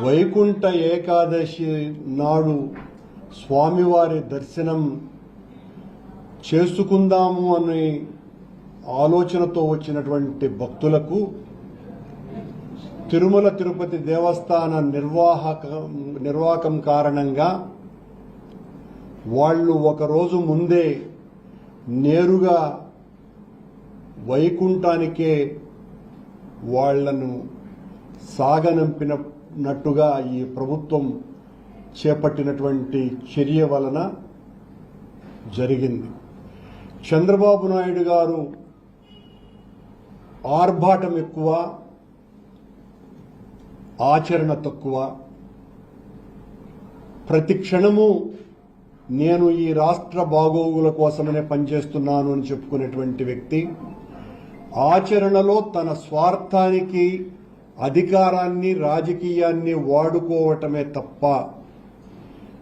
వైకుంఠ ఏకాదశి నాడు స్వామివారి దర్శనం చేసుకుందాము అనే ఆలోచనతో వచ్చినటువంటి భక్తులకు తిరుమల తిరుపతి దేవస్థాన నిర్వాహక నిర్వాహకం కారణంగా వాళ్ళు ఒకరోజు ముందే నేరుగా వైకుంఠానికే వాళ్ళను సాగనంపినట్టుగా ఈ ప్రభుత్వం చేపట్టినటువంటి చర్య వలన జరిగింది. చంద్రబాబు నాయుడు గారు ఆర్భాటం ఎక్కువ ఆచరణ తక్కువ. ప్రతి క్షణము నేను ఈ రాష్ట్ర బాగోగుల కోసమనే పనిచేస్తున్నాను అని చెప్పుకునేటువంటి వ్యక్తి ఆచరణలో తన స్వార్థానికి అధికారాన్ని రాజకీయాన్ని వాడుకోవటమే తప్ప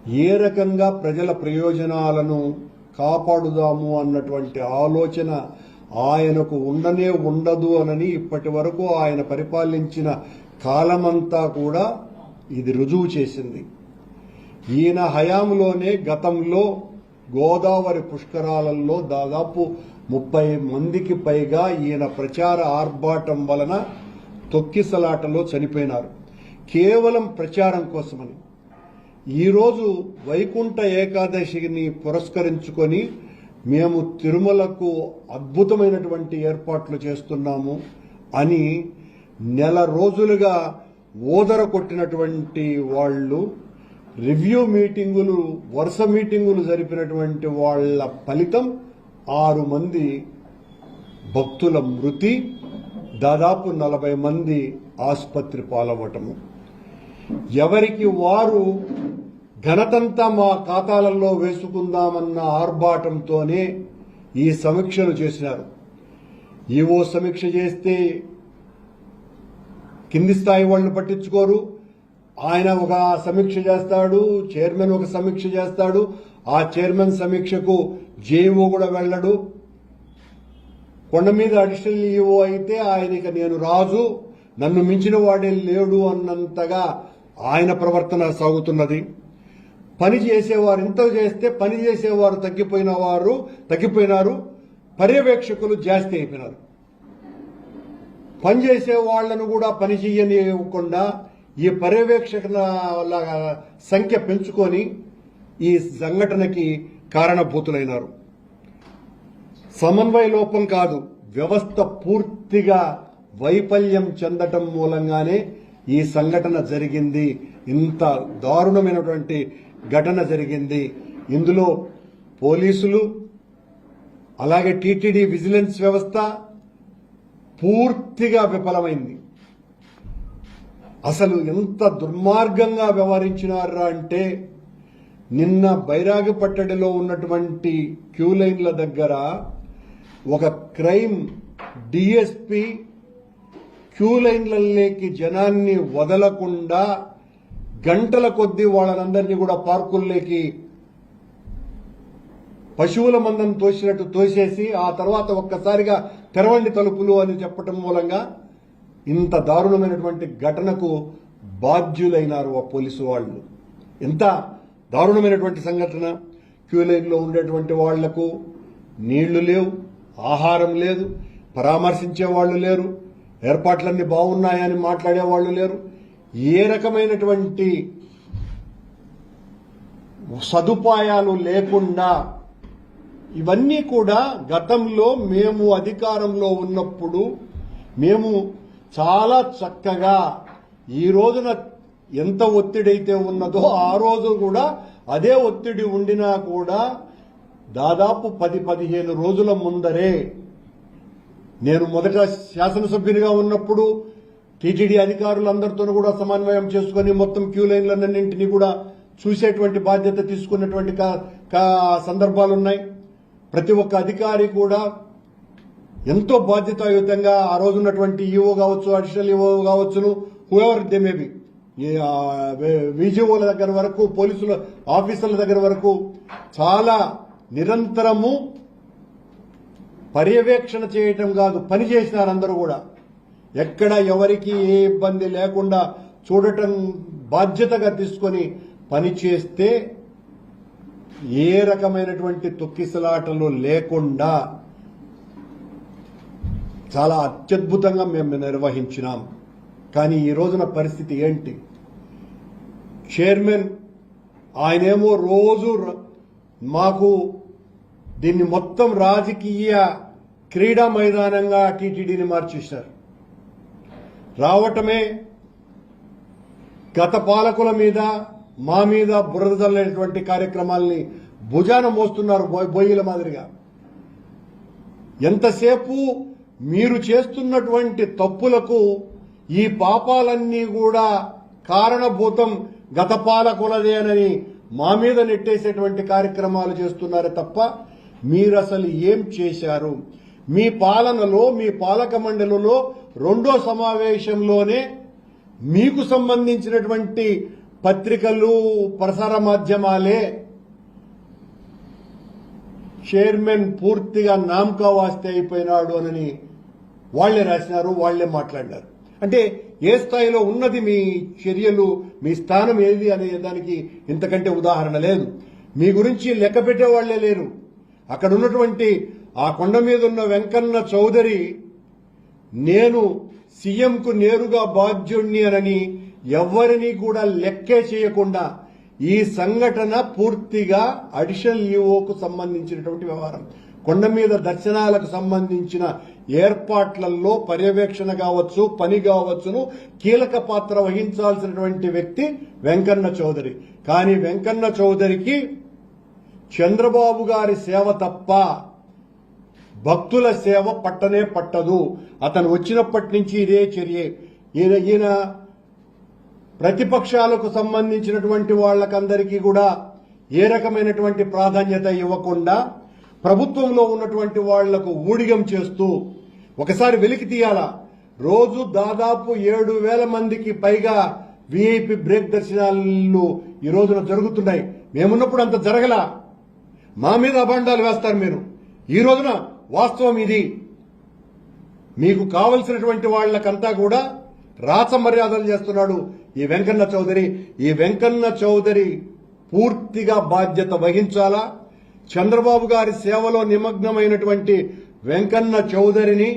ఏ రకంగా ప్రజల ప్రయోజనాలను కాపాడుదాము అన్నటువంటి ఆలోచన ఆయనకు ఉండనే ఉండదు అనని ఇప్పటి వరకు ఆయన పరిపాలించిన కాలమంతా కూడా ఇది రుజువు చేసింది. ఈయన హయాంలోనే గతంలో గోదావరి పుష్కరాలలో దాదాపు ముప్పై మందికి పైగా ఈయన ప్రచార ఆర్భాటం వలన తొక్కిసలాటలో చనిపోయినారు. కేవలం ప్రచారం కోసమని. ఈరోజు వైకుంఠ ఏకాదశిని పురస్కరించుకొని మేము తిరుమలకు అద్భుతమైనటువంటి ఏర్పాట్లు చేస్తున్నాము అని నెల రోజులుగా ఓదర కొట్టినటువంటి వాళ్ళు రివ్యూ మీటింగులు వరుస మీటింగులు జరిపినటువంటి వాళ్ళ ఫలితం ఆరు మంది భక్తుల మృతి. దాదాపు నలభై మంది ఆసుపత్రి పాలవ్వటము. ఎవరికి వారు ఘనతంతా మా ఖాతాలలో వేసుకుందామన్న ఆర్భాటంతోనే ఈ సమీక్షలు చేసినారు. ఈవో సమీక్ష చేస్తే కింది స్థాయి వాళ్ళు పట్టించుకోరు. ఆయన ఒక సమీక్ష చేస్తాడు చైర్మన్ ఒక సమీక్ష చేస్తాడు. ఆ చైర్మన్ సమీక్షకు జేఈఓ కూడా వెళ్ళడు. కొండ మీద అడిషనల్ ఈఓ అయితే ఆయనకి నేను రాజు. నన్ను మించిన వాడే లేడు అన్నంతగా ఆయన ప్రవర్తన సాగుతున్నది. పని చేసేవారు ఇంత చేస్తే పని చేసేవారు తగ్గిపోయిన వారు తగ్గిపోయినారు. పర్యవేక్షకులు జాస్తి అయిపోయినారు. పనిచేసే వాళ్ళను కూడా పని చేయనివ్వకుండా ఈ పర్యవేక్షకుల సంఖ్య పెంచుకొని ఈ సంఘటనకి కారణభూతులైనారు. సమన్వయ లోపం కాదు వ్యవస్థ పూర్తిగా వైఫల్యం చెందటం మూలంగానే ఈ సంఘటన జరిగింది. ఇంత దారుణమైనటువంటి ఘటన జరిగింది. ఇందులో పోలీసులు అలాగే టీటీడీ విజిలెన్స్ వ్యవస్థ పూర్తిగా విఫలమైంది. అసలు ఎంత దుర్మార్గంగా వ్యవహరించినారా అంటే నిన్న బైరాగిపట్టడిలో ఉన్నటువంటి క్యూ లైన్ల దగ్గర ఒక క్రైమ్ డిఎస్పి క్యూ లైన్లలోకి జనాన్ని వదలకుండా గంటల కొద్దీ వాళ్ళనందరినీ కూడా పార్కుల్లోకి పశువుల మందం తోసినట్టు తోసేసి ఆ తర్వాత ఒక్కసారిగా తెరవండి తలుపులు అని చెప్పటం మూలంగా ఇంత దారుణమైనటువంటి ఘటనకు బాధ్యులైనారు ఆ పోలీసు వాళ్ళు. ఎంత దారుణమైనటువంటి సంఘటన. క్యూ లైన్లో ఉండేటువంటి వాళ్ళకు నీళ్ళు లేవు. ఆహారం లేదు పరామర్శించే వాళ్ళు లేరు ఏర్పాట్లన్నీ బాగున్నాయని మాట్లాడే వాళ్ళు లేరు. ఏ రకమైనటువంటి సదుపాయాలు లేకుండా ఇవన్నీ కూడా గతంలో మేము అధికారంలో ఉన్నప్పుడు మేము చాలా చక్కగా ఈ రోజున ఎంత ఒత్తిడి అయితే ఉన్నదో ఆ రోజు కూడా అదే ఒత్తిడి ఉండినా కూడా దాదాపు పది పదిహేను రోజుల ముందరే నేను మొదట శాసనసభ్యునిగా ఉన్నప్పుడు టీటీడీ అధికారులందరితో కూడా సమన్వయం చేసుకుని మొత్తం క్యూ లైన్లన్నింటినీ కూడా చూసేటువంటి బాధ్యత తీసుకున్నటువంటి కా- కా- సందర్భాలున్నాయి. ప్రతి ఒక్క అధికారి కూడా ఎంతో బాధ్యతాయుతంగా ఆ రోజు ఉన్నటువంటి ఈఓ కావచ్చు అడిషనల్ ఈఓ కావచ్చును హూఎవర్ దే మేబీ విజిఓల దగ్గర వరకు పోలీసుల ఆఫీసర్ల దగ్గర వరకు చాలా నిరంతరము పర్యవేక్షణ చేయటం కాదు పని చేసినారు అందరూ కూడా. ఎక్కడ ఎవరికి ఏ ఇబ్బంది లేకుండా చూడటం బాధ్యతగా తీసుకొని పనిచేస్తే ఏ రకమైనటువంటి తొక్కిసలాటలు లేకుండా చాలా అత్యద్భుతంగా మేము నిర్వహించినాం. కానీ ఈ రోజున పరిస్థితి ఏంటి? చైర్మన్ ఆయనేమో రోజు మాకు దీన్ని మొత్తం రాజకీయ క్రీడా మైదానంగా టీటీడీని మార్చేశారు. రావటమే గత పాలకుల మీద మా మీద బురద కార్యక్రమాల్ని భుజాన మోస్తున్నారు బొయ్యిల మాదిరిగా. ఎంతసేపు మీరు చేస్తున్నటువంటి తప్పులకు ఈ పాపాలన్నీ కూడా కారణభూతం గత పాలకులదేనని మా మీద నెట్టేసేటువంటి కార్యక్రమాలు చేస్తున్నారే తప్ప మీరు అసలు ఏం చేశారు? మీ పాలనలో మీ పాలక మండలిలో రెండో సమావేశంలోనే మీకు సంబంధించినటువంటి పత్రికలు ప్రసార మాధ్యమాలే చైర్మన్ పూర్తిగా నామకా వాస్తే అయిపోయినాడు అని వాళ్ళే రాసినారు వాళ్ళే మాట్లాడినారు. అంటే ఏ స్థాయిలో ఉన్నది మీ చర్యలు మీ స్థానం ఏది అనే దానికి ఇంతకంటే ఉదాహరణ లేదు. మీ గురించి లెక్క పెట్టే వాళ్ళే లేరు. అక్కడ ఉన్నటువంటి ఆ కొండ మీద ఉన్న వెంకన్న చౌదరి నేను సీఎంకు నేరుగా బాధ్యుణ్ణి అనని ఎవరిని కూడా లెక్కే చేయకుండా ఈ సంఘటన పూర్తిగా అడిషనల్ ఈఓకు సంబంధించినటువంటి వ్యవహారం. కొండ మీద దర్శనాలకు సంబంధించిన ఏర్పాట్లలో పర్యవేక్షణ కావచ్చు పని కావచ్చును కీలక పాత్ర వహించాల్సినటువంటి వ్యక్తి వెంకన్న చౌదరి. కానీ వెంకన్న చౌదరికి చంద్రబాబు గారి సేవ తప్ప భక్తుల సేవ పట్టనే పట్టదు. అతను వచ్చినప్పటి నుంచి ఇదే చర్య. ఈయన ఈయన ప్రతిపక్షాలకు సంబంధించినటువంటి వాళ్ళకందరికీ కూడా ఏ రకమైనటువంటి ప్రాధాన్యత ఇవ్వకుండా ప్రభుత్వంలో ఉన్నటువంటి వాళ్ళకు ఊడిగం చేస్తూ ఒకసారి వెలికి తీయాలా. రోజు దాదాపు ఏడు వేల మందికి పైగా విఐపి బ్రేక్ దర్శనాలు ఈ రోజున జరుగుతున్నాయి. మేమున్నప్పుడు అంత జరగలా. మా మీద అభండాలు వేస్తారు మీరు. ఈ రోజున వాస్తవం ఇది. మీకు కావలసినటువంటి వాళ్ళకంతా కూడా రాచ మర్యాదలు చేస్తున్నాడు ఈ వెంకన్న చౌదరి. ఈ వెంకన్న చౌదరి పూర్తిగా బాధ్యత వహించాలా? చంద్రబాబు గారి సేవలో నిమగ్నమైనటువంటి వెంకన్న చౌదరిని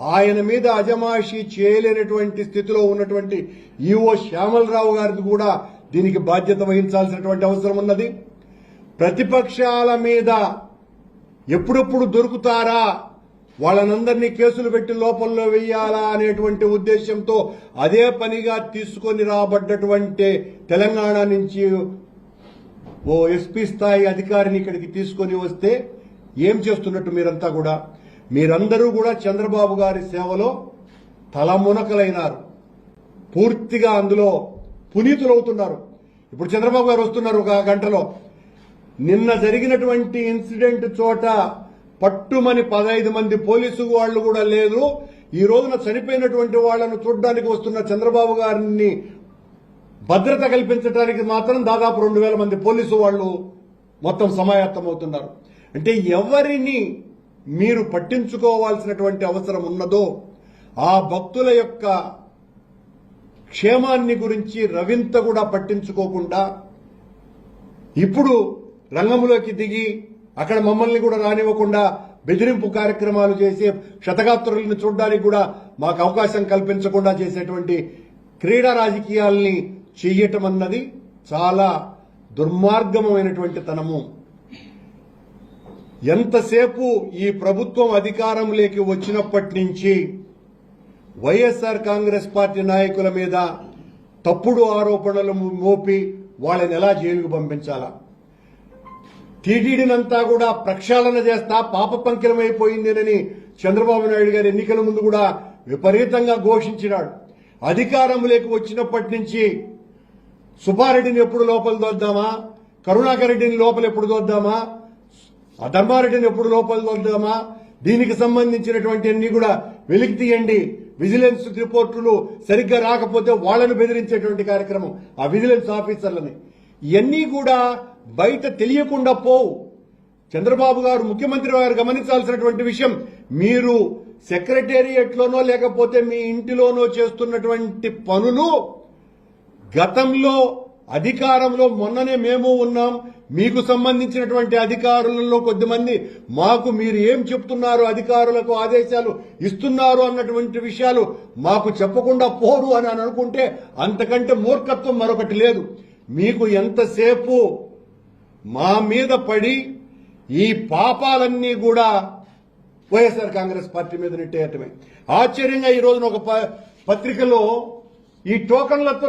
ఆయన మీద అజమాయిషీ చేయలేనటువంటి స్థితిలో ఉన్నటువంటి ఈఓ శ్యామలరావు గారికి కూడా దీనికి బాధ్యత వహించాల్సినటువంటి అవసరం ఉన్నది. ప్రతిపక్షాల మీద ఎప్పుడెప్పుడు దొరుకుతారా? వాళ్ళనందరినీ కేసులు పెట్టి లోపల్లో వెయ్యాలా అనేటువంటి ఉద్దేశంతో అదే పనిగా తీసుకొని రాబడ్డటువంటి తెలంగాణ నుంచి ఓ ఎస్పీ స్థాయి అధికారిని ఇక్కడికి తీసుకొని వస్తే ఏం చేస్తున్నట్టు మీరంతా కూడా? మీరందరూ కూడా చంద్రబాబు గారి సేవలో తలమునకలైనారు. పూర్తిగా అందులో పునీతులవుతున్నారు. ఇప్పుడు చంద్రబాబు గారు వస్తున్నారు ఒక గంటలో. నిన్న జరిగినటువంటి ఇన్సిడెంట్ చోట పట్టుమని పదహైదు మంది పోలీసు వాళ్ళు కూడా లేదు ఈ రోజున చనిపోయినటువంటి వాళ్ళను చూడడానికి వస్తున్న చంద్రబాబు గారిని భద్రత కల్పించడానికి మాత్రం దాదాపు రెండు వేల మంది పోలీసు వాళ్ళు మొత్తం సమాయత్తమవుతున్నారు అంటే ఎవరిని మీరు పట్టించుకోవాల్సినటువంటి అవసరం ఉన్నదో ఆ భక్తుల యొక్క క్షేమాన్ని గురించి రవింత కూడా పట్టించుకోకుండా ఇప్పుడు రంగంలోకి దిగి అక్కడ మమ్మల్ని కూడా రానివ్వకుండా బెదిరింపు కార్యక్రమాలు చేసి శతగాత్రులను చూడడానికి కూడా మాకు అవకాశం కల్పించకుండా చేసేటువంటి క్రీడా రాజకీయాల్ని చెయ్యటం అన్నది చాలా దుర్మార్గమైనటువంటి తనము. ఎంతసేపు ఈ ప్రభుత్వం అధికారంలోకి వచ్చినప్పటి నుంచి వైఎస్ఆర్ కాంగ్రెస్ పార్టీ నాయకుల మీద తప్పుడు ఆరోపణలు మోపి వాళ్ళని ఎలా జైలుకు పంపించాలా? టీటీడీనంతా కూడా ప్రక్షాళన చేస్తా పాప పంకిలమైపోయిందేనని చంద్రబాబు నాయుడు గారు ఎన్నికల ముందు కూడా విపరీతంగా ఘోషించినాడు. అధికారంలోకి వచ్చినప్పటి నుంచి సుబ్బారెడ్డిని ఎప్పుడు లోపల దొద్దామా? కరుణాకర్ రెడ్డిని లోపల ఎప్పుడు దొద్దామా? ధర్మారెడ్డిని ఎప్పుడు లోపల దొద్దామా? దీనికి సంబంధించినటువంటి అన్ని కూడా వెలికి తీయండి. విజిలెన్స్ రిపోర్టులు సరిగ్గా రాకపోతే వాళ్ళను బెదిరించేటువంటి కార్యక్రమం ఆ విజిలెన్స్ ఆఫీసర్లని. ఇవన్నీ కూడా బయట తెలియకుండా పోవు. చంద్రబాబు గారు ముఖ్యమంత్రి గారు గమనించాల్సినటువంటి విషయం మీరు సెక్రటేరియట్లోనో లేకపోతే మీ ఇంటిలోనో చేస్తున్నటువంటి పనులు గతంలో అధికారంలో మొన్ననే మేము ఉన్నాం మీకు సంబంధించినటువంటి అధికారులలో కొద్దిమంది మాకు మీరు ఏం చెప్తున్నారు అధికారులకు ఆదేశాలు ఇస్తున్నారు అన్నటువంటి విషయాలు మాకు చెప్పకుండా పోరు అని అనుకుంటే అంతకంటే మూర్ఖత్వం మరొకటి లేదు. మీకు ఎంతసేపు మా మీద పడి ఈ పాపాలన్నీ కూడా వైఎస్ఆర్ కాంగ్రెస్ పార్టీ మీద నెట్టేయటమే. ఆశ్చర్యంగా ఈ రోజున ఒక ప- పత్రికలో ఈ టోకన్లతో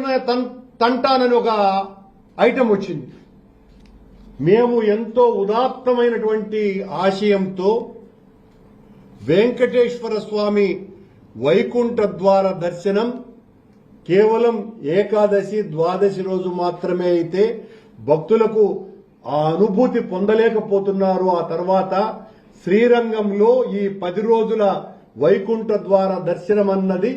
తంటానని ఒక ఐటెం వచ్చింది. మేము ఎంతో ఉదాత్తమైనటువంటి ఆశయంతో వెంకటేశ్వర స్వామి వైకుంఠ ద్వార దర్శనం కేవలం ఏకాదశి ద్వాదశి రోజు మాత్రమే అయితే భక్తులకు ఆ అనుభూతి పొందలేకపోతున్నారు. ఆ తర్వాత శ్రీరంగంలో ఈ పది రోజుల వైకుంఠ ద్వార దర్శనం అన్నది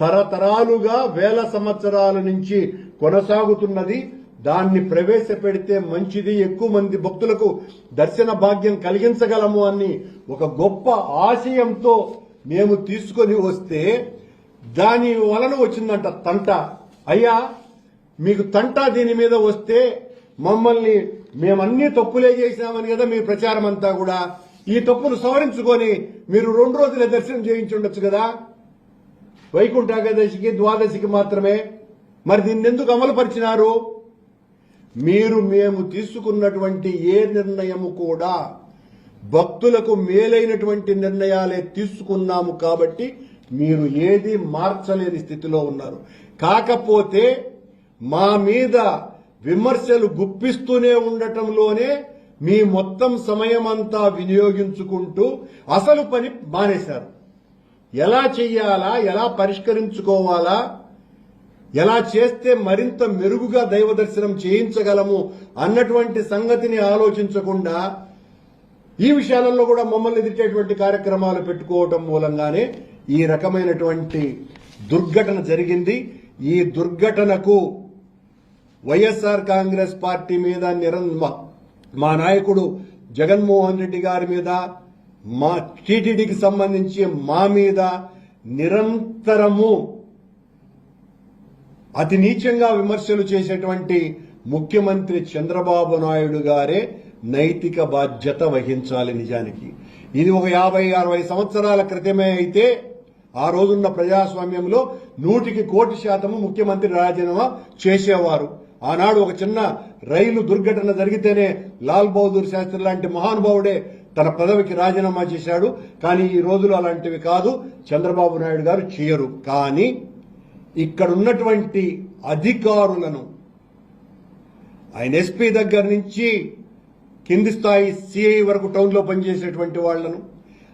తరతరాలుగా వేల సంవత్సరాల నుంచి కొనసాగుతున్నది. దాన్ని ప్రవేశపెడితే మంచిది. ఎక్కువ మంది భక్తులకు దర్శన భాగ్యం కలిగించగలము అని ఒక గొప్ప ఆశయంతో మేము తీసుకొని వస్తే దాని వలన వచ్చిందంట తంట. అయ్యా మీకు తంట దీని మీద వస్తే మమ్మల్ని మేమన్నీ తప్పులే చేసినామని కదా మీ ప్రచారం అంతా కూడా. ఈ తప్పును సవరించుకొని మీరు రెండు రోజులే దర్శనం చేయించుండొచ్చు కదా? వైకుంఠ ఏకాదశికి ద్వాదశికి మాత్రమే. మరి దీన్ని ఎందుకు అమలుపరిచినారు? మీరు మేము తీసుకున్నటువంటి ఏ నిర్ణయము కూడా భక్తులకు మేలైనటువంటి నిర్ణయాలే తీసుకున్నాము కాబట్టి మీరు ఏది మార్చలేని స్థితిలో ఉన్నారు. కాకపోతే మా మీద విమర్శలు గుప్పిస్తూనే ఉండటంలోనే మీ మొత్తం సమయం అంతా వినియోగించుకుంటూ అసలు పని మానేశారు. ఎలా చెయ్యాలా ఎలా పరిష్కరించుకోవాలా ఎలా చేస్తే మరింత మెరుగుగా దైవ దర్శనం చేయించగలము అన్నటువంటి సంగతిని ఆలోచించకుండా ఈ విషయాలలో కూడా మమ్మల్ని ఎదిటేటువంటి కార్యక్రమాలు పెట్టుకోవటం మూలంగానే ఈ రకమైనటువంటి దుర్ఘటన జరిగింది. ఈ దుర్ఘటనకు వైఎస్ఆర్ కాంగ్రెస్ పార్టీ మీద నిరం మా- మా నాయకుడు జగన్మోహన్ రెడ్డి గారి మీద మా టీటీడీకి సంబంధించి మా మీద నిరంతరము అతి నీచంగా విమర్శలు చేసేటువంటి ముఖ్యమంత్రి చంద్రబాబు నాయుడు గారే నైతిక బాధ్యత వహించాలి నిజానికి. ఇది ఒక యాభై అరవై సంవత్సరాల క్రితమే అయితే ఆ రోజున్న ప్రజాస్వామ్యంలో నూటికి కోటి శాతము ముఖ్యమంత్రి రాజీనామా చేసేవారు. ఆనాడు ఒక చిన్న రైలు దుర్ఘటన జరిగితేనే లాల్ బహదూర్ శాస్త్రి లాంటి మహానుభావుడే తన పదవికి రాజీనామా చేశాడు. కానీ ఈ రోజులు అలాంటివి కాదు. చంద్రబాబు నాయుడు గారు చేయరు. కానీ ఇక్కడ ఉన్నటువంటి అధికారులను ఆయన ఎస్పీ దగ్గర నుంచి కింది స్థాయి సిఐ వరకు టౌన్లో పనిచేసేటువంటి వాళ్ళను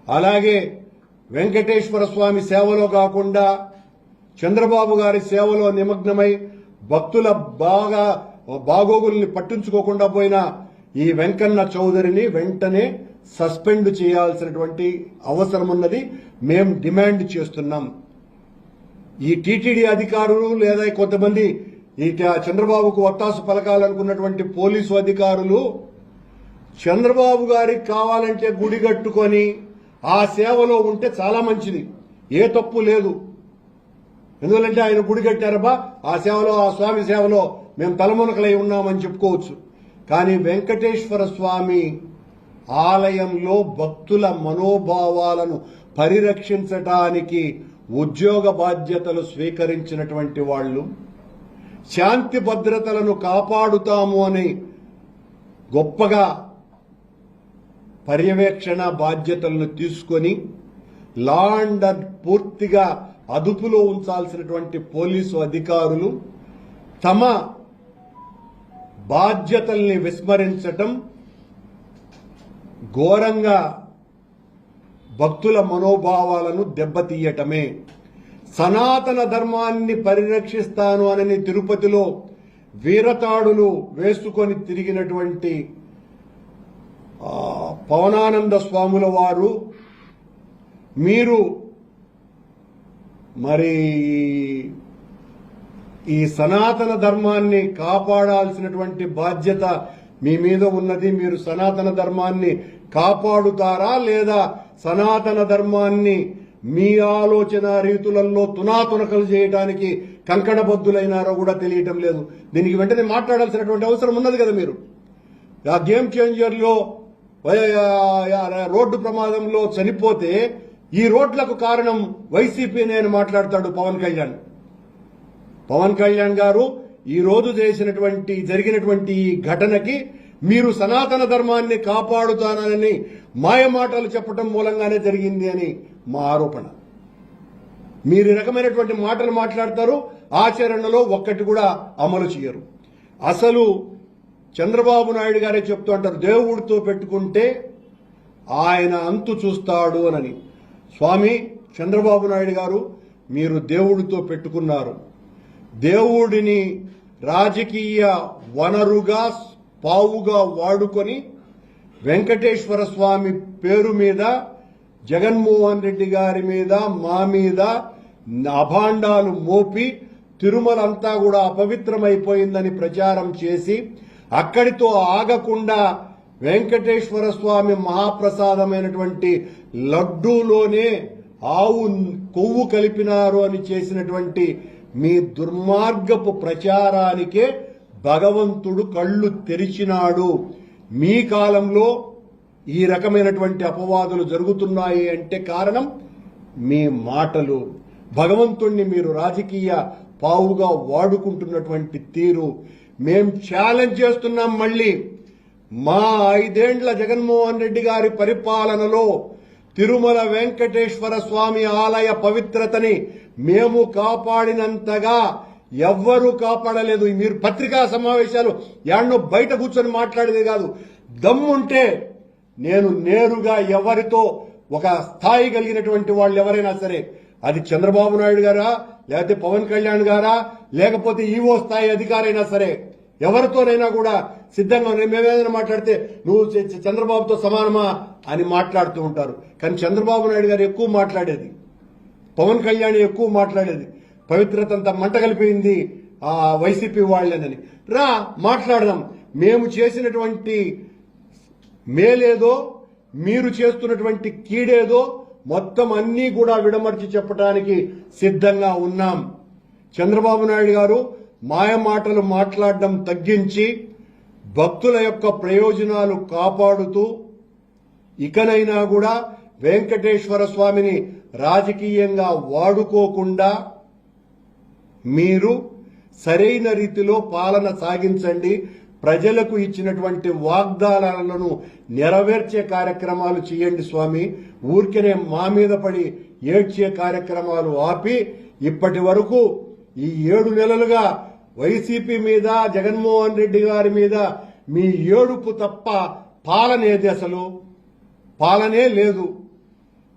అలాగే వెంకటేశ్వర స్వామి సేవలో కాకుండా చంద్రబాబు గారి సేవలో నిమగ్నమై భక్తుల బాగా బాగోగుల్ని పట్టించుకోకుండా పోయిన ఈ వెంకన్న చౌదరిని వెంటనే సస్పెండ్ చేయాల్సినటువంటి అవసరం ఉన్నది మేం డిమాండ్ చేస్తున్నాం. ఈ టీటీడీ అధికారులు లేదా కొంతమంది ఈ చంద్రబాబుకు ఒత్తాసు పలకాలనుకున్నటువంటి పోలీసు అధికారులు చంద్రబాబు గారికి కావాలంటే గుడి కట్టుకొని ఆ సేవలో ఉంటే చాలా మంచిది. ఏ తప్పు లేదు. ఎందుకంటే ఆయన గుడి కట్టారబ్బా. ఆ సేవలో ఆ స్వామి సేవలో మేము తలమునకలై ఉన్నామని చెప్పుకోవచ్చు. కానీ వెంకటేశ్వర స్వామి ఆలయంలో భక్తుల మనోభావాలను పరిరక్షించటానికి ఉద్యోగ బాధ్యతలు స్వీకరించినటువంటి వాళ్ళు శాంతి భద్రతలను కాపాడుతాము అని గొప్పగా పర్యవేక్షణ బాధ్యతలను తీసుకొని లాండర్ పూర్తిగా అదుపులో ఉంచాల్సినటువంటి పోలీసు అధికారులు తమ బాధ్యతల్ని విస్మరించటం ఘోరంగా భక్తుల మనోభావాలను దెబ్బతీయటమే. సనాతన ధర్మాన్ని పరిరక్షిస్తాను అని తిరుపతిలో వీరతాడులు వేసుకొని తిరిగినటువంటి పవనానంద స్వాముల వారు మీరు మరి ఈ సనాతన ధర్మాన్ని కాపాడాల్సినటువంటి బాధ్యత మీ మీద ఉన్నది. మీరు సనాతన ధర్మాన్ని కాపాడుతారా లేదా సనాతన ధర్మాన్ని మీ ఆలోచన రీతులలో తునాతునకలు చేయడానికి కంకణబద్దులైనారో కూడా తెలియటం లేదు. దీనికి వెంటనే మాట్లాడాల్సినటువంటి అవసరం ఉన్నది కదా మీరు. ఆ గేమ్ చేంజర్లో రోడ్డు ప్రమాదంలో చనిపోతే ఈ రోడ్లకు కారణం వైసీపీనే అని మాట్లాడతాడు పవన్ కళ్యాణ్. పవన్ కళ్యాణ్ గారు ఈ రోజు చేసినటువంటి జరిగినటువంటి ఈ ఘటనకి మీరు సనాతన ధర్మాన్ని కాపాడుతానని మాయ మాటలు చెప్పడం మూలంగానే జరిగింది అని మా ఆరోపణ. మీరు రకమైనటువంటి మాటలు మాట్లాడతారు ఆచరణలో ఒక్కటి కూడా అమలు చేయరు. అసలు చంద్రబాబు నాయుడు గారే చెప్తూ అంటారు దేవుడితో పెట్టుకుంటే ఆయన అంతు చూస్తాడు అని. స్వామి చంద్రబాబు నాయుడు గారు మీరు దేవుడితో పెట్టుకున్నారు. దేవుడిని రాజకీయ వనరుగా పావుగా వాడుకొని వెంకటేశ్వర స్వామి పేరు మీద జగన్మోహన్ రెడ్డి గారి మీద మా మీద అభాండాలు మోపి తిరుమలంతా కూడా అపవిత్రమైపోయిందని ప్రచారం చేసి అక్కడితో ఆగకుండా వెంకటేశ్వర స్వామి మహాప్రసాదమైనటువంటి లడ్డూలోనే ఆవు కొవ్వు కలిపినారు అని చేసినటువంటి మీ దుర్మార్గపు ప్రచారానికే భగవంతుడు కళ్ళు తెరిచినాడు. మీ కాలంలో ఈ రకమైనటువంటి అపవాదులు జరుగుతున్నాయి అంటే కారణం మీ మాటలు. భగవంతుణ్ణి మీరు రాజకీయ పావుగా వాడుకుంటున్నటువంటి తీరు. మేం ఛాలెంజ్ చేస్తున్నాం మళ్ళీ. మా ఐదేండ్ల జగన్మోహన్ రెడ్డి గారి పరిపాలనలో తిరుమల వెంకటేశ్వర స్వామి ఆలయ పవిత్రతని మేము కాపాడినంతగా ఎవ్వరూ కాపాడలేదు. మీరు పత్రికా సమావేశాలు యాడ్నో బయట కూర్చొని మాట్లాడేది కాదు. దమ్ముంటే నేను నేరుగా ఎవరితో ఒక స్థాయి కలిగినటువంటి వాళ్ళు ఎవరైనా సరే అది చంద్రబాబు నాయుడు గారా లేకపోతే పవన్ కళ్యాణ్ గారా లేకపోతే ఈవో స్థాయి అధికారైనా సరే ఎవరితోనైనా కూడా సిద్ధంగా మేమేదైనా మాట్లాడితే నువ్వు చంద్రబాబుతో సమానమా? అని మాట్లాడుతూ ఉంటారు. కానీ చంద్రబాబు నాయుడు గారు ఎక్కువ మాట్లాడేది. పవన్ కళ్యాణ్ ఎక్కువ మాట్లాడేది. పవిత్రత అంతా మంట కలిపింది ఆ వైసీపీ వాళ్ళేనని. రా మాట్లాడదాం. మేము చేసినటువంటి మేలేదో మీరు చేస్తున్నటువంటి కీడేదో మొత్తం అన్నీ కూడా విడమర్చి చెప్పడానికి సిద్ధంగా ఉన్నాం. చంద్రబాబు నాయుడు గారు మాయ మాటలు మాట్లాడడం తగ్గించి భక్తుల యొక్క ప్రయోజనాలు కాపాడుతూ ఇకనైనా కూడా వెంకటేశ్వర స్వామిని రాజకీయంగా వాడుకోకుండా మీరు సరైన రీతిలో పాలన సాగించండి. ప్రజలకు ఇచ్చినటువంటి వాగ్దానాలను నెరవేర్చే కార్యక్రమాలు చేయండి స్వామి. ఊరికనే మా మీద పడి ఏడ్చే కార్యక్రమాలు ఆపి ఇప్పటి వరకు ఈ ఏడు నెలలుగా వైసీపీ మీద జగన్మోహన్ రెడ్డి గారి మీద మీ ఏడుపు తప్ప పాలనేది అసలు? పాలనే లేదు.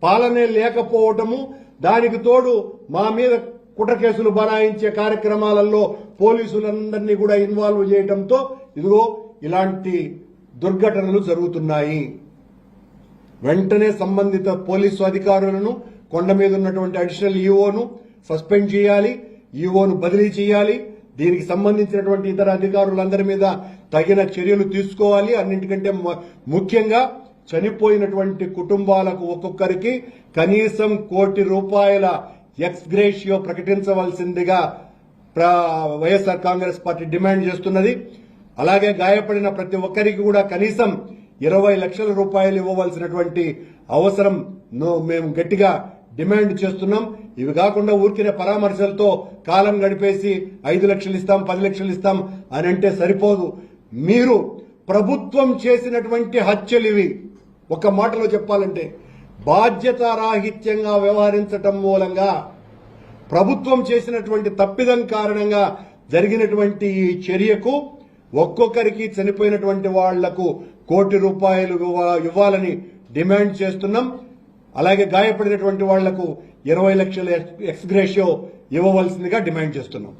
పాలనే లేకపోవటము దానికి తోడు మా మీద కుట్ర కేసులు బనాయించే కార్యక్రమాలలో పోలీసులందరినీ కూడా ఇన్వాల్వ్ చేయడంతో ఇదిగో ఇలాంటి దుర్ఘటనలు జరుగుతున్నాయి. వెంటనే సంబంధిత పోలీసు అధికారులను కొండ మీద ఉన్నటువంటి అడిషనల్ ఈఓను సస్పెండ్ చేయాలి ఈఓను బదిలీ చేయాలి దీనికి సంబంధించినటువంటి ఇతర అధికారులందరి మీద తగిన చర్యలు తీసుకోవాలి. అన్నింటికంటే ముఖ్యంగా చనిపోయినటువంటి కుటుంబాలకు ఒక్కొక్కరికి కనీసం కోటి రూపాయల ఎక్స్గ్రేషియో ప్రకటించవలసిందిగా వైఎస్ఆర్ కాంగ్రెస్ పార్టీ డిమాండ్ చేస్తున్నది. అలాగే గాయపడిన ప్రతి ఒక్కరికి కూడా కనీసం ఇరవై లక్షల రూపాయలు ఇవ్వవలసినటువంటి అవసరం మేము గట్టిగా డిమాండ్ చేస్తున్నాం. ఇవి కాకుండా ఊరికినే పరామర్శలతో కాలం గడిపేసి ఐదు లక్షలు ఇస్తాం పది లక్షలు ఇస్తాం అని అంటే సరిపోదు. మీరు ప్రభుత్వం చేసినటువంటి హత్యలు ఇవి. ఒక మాటలో చెప్పాలంటే బాధ్యతారాహిత్యంగా వ్యవహరించటం మూలంగా ప్రభుత్వం చేసినటువంటి తప్పిదం కారణంగా జరిగినటువంటి ఈ చర్యకు ఒక్కొక్కరికి చనిపోయినటువంటి వాళ్ళకు కోటి రూపాయలు ఇవ్వాలని డిమాండ్ చేస్తున్నాం. అలాగే గాయపడినటువంటి వాళ్ళకు ఇరవై లక్షల ఎక్స్గ్రేషియో ఇవ్వవలసిందిగా డిమాండ్ చేస్తున్నాం.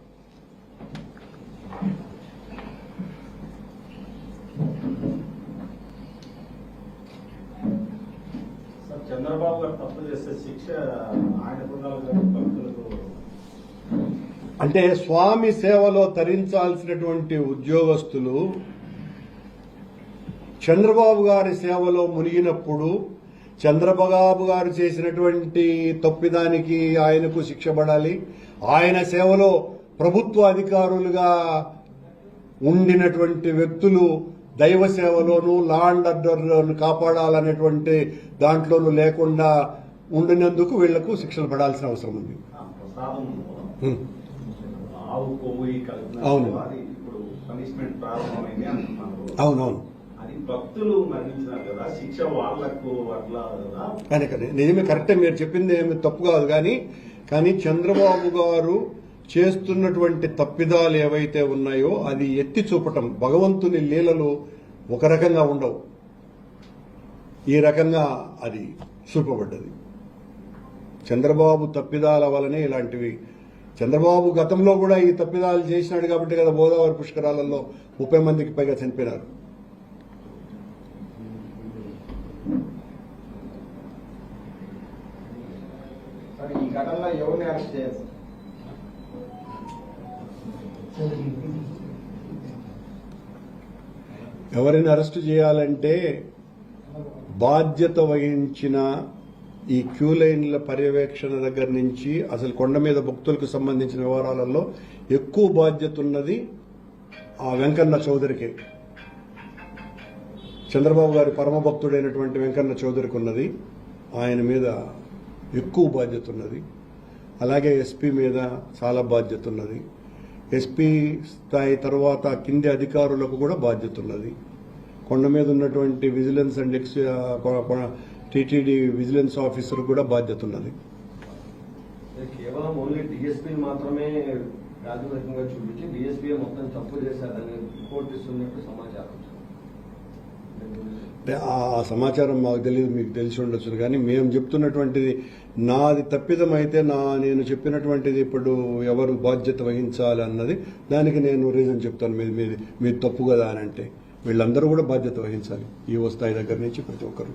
సార్ చంద్రబాబు గారు తప్పు చేస్తే శిక్ష ఆయన బృందాలకు భక్తులకు అంటే స్వామి సేవలో తరించాల్సినటువంటి ఉద్యోగస్తులు చంద్రబాబు గారి సేవలో మునిగినప్పుడు చంద్రబాబు గారు చేసినటువంటి తప్పిదానికి ఆయనకు శిక్ష పడాలి. ఆయన సేవలో ప్రభుత్వ అధికారులుగా ఉండినటువంటి వ్యక్తులు దైవ సేవలోను లా అండ్ ఆర్డర్లను కాపాడాలనేటువంటి దాంట్లోనూ లేకుండా ఉండినందుకు వీళ్ళకు శిక్షలు పడాల్సిన అవసరం ఉంది. అవును. అవునవును. భక్తులు మరణించినారు కదా శిక్ష వాళ్ళకు అట్లా కదా? కానీ నిజమే కరెక్టే మీరు చెప్పింది ఏమి తప్పు కాదు. కానీ కానీ చంద్రబాబు గారు చేస్తున్నటువంటి తప్పిదాలు ఏవైతే ఉన్నాయో అది ఎత్తి చూపటం భగవంతుని లీలలు ఒక రకంగా ఉండవు. ఈ రకంగా అది చూపబడ్డది. చంద్రబాబు తప్పిదాల వలనే ఇలాంటివి. చంద్రబాబు గతంలో కూడా ఈ తప్పిదాలు చేసినాడు కాబట్టి కదా గోదావరి పుష్కరాలలో ముప్పై మందికి పైగా చనిపోయినారు సరే ఈ ఘటనలో ఎవరిని అరెస్ట్ చేయాలి ఎవరిని చేయాలంటే బాధ్యత వహించిన ఈ క్యూ లైన్ల పర్యవేక్షణ దగ్గర నుంచి అసలు కొండ మీద భక్తులకు సంబంధించిన వివరాలలో ఎక్కువ బాధ్యత ఉన్నది ఆ వెంకన్న చౌదరికి. చంద్రబాబు గారి పరమభక్తుడైనటువంటి వెంకన్న చౌదరికి ఉన్నది. ఆయన మీద ఎక్కువ బాధ్యత ఉన్నది. అలాగే ఎస్పీ మీద చాలా బాధ్యత ఉన్నది. ఎస్పీ స్థాయి తర్వాత కింది అధికారులకు కూడా బాధ్యత ఉన్నది. కొండ మీద ఉన్నటువంటి vigilance and ex TTD vigilance officer కూడా బాధ్యత ఉన్నది. కేవలం ఓన్లీ డిఎస్పీని మాత్రమే ప్రాతిపదికంగా చూపించి డిఎస్పీ మొత్తం తప్పు చేశారని రిపోర్ట్ ఇస్తున్నట్టు సమాచారం. ఆ ఆ సమాచారం మాకు తెలియదు మీకు తెలిసి ఉండొచ్చు. కానీ మేము చెప్తున్నటువంటిది నాది తప్పిదమైతే నా నేను చెప్పినటువంటిది ఇప్పుడు ఎవరు బాధ్యత వహించాలి అన్నది దానికి నేను రీజన్ చెప్తాను. మీది మీది మీరు తప్పు కదా అని అంటే వీళ్ళందరూ కూడా బాధ్యత వహించాలి ఈ స్థాయి దగ్గర నుంచి ప్రతి ఒక్కరు.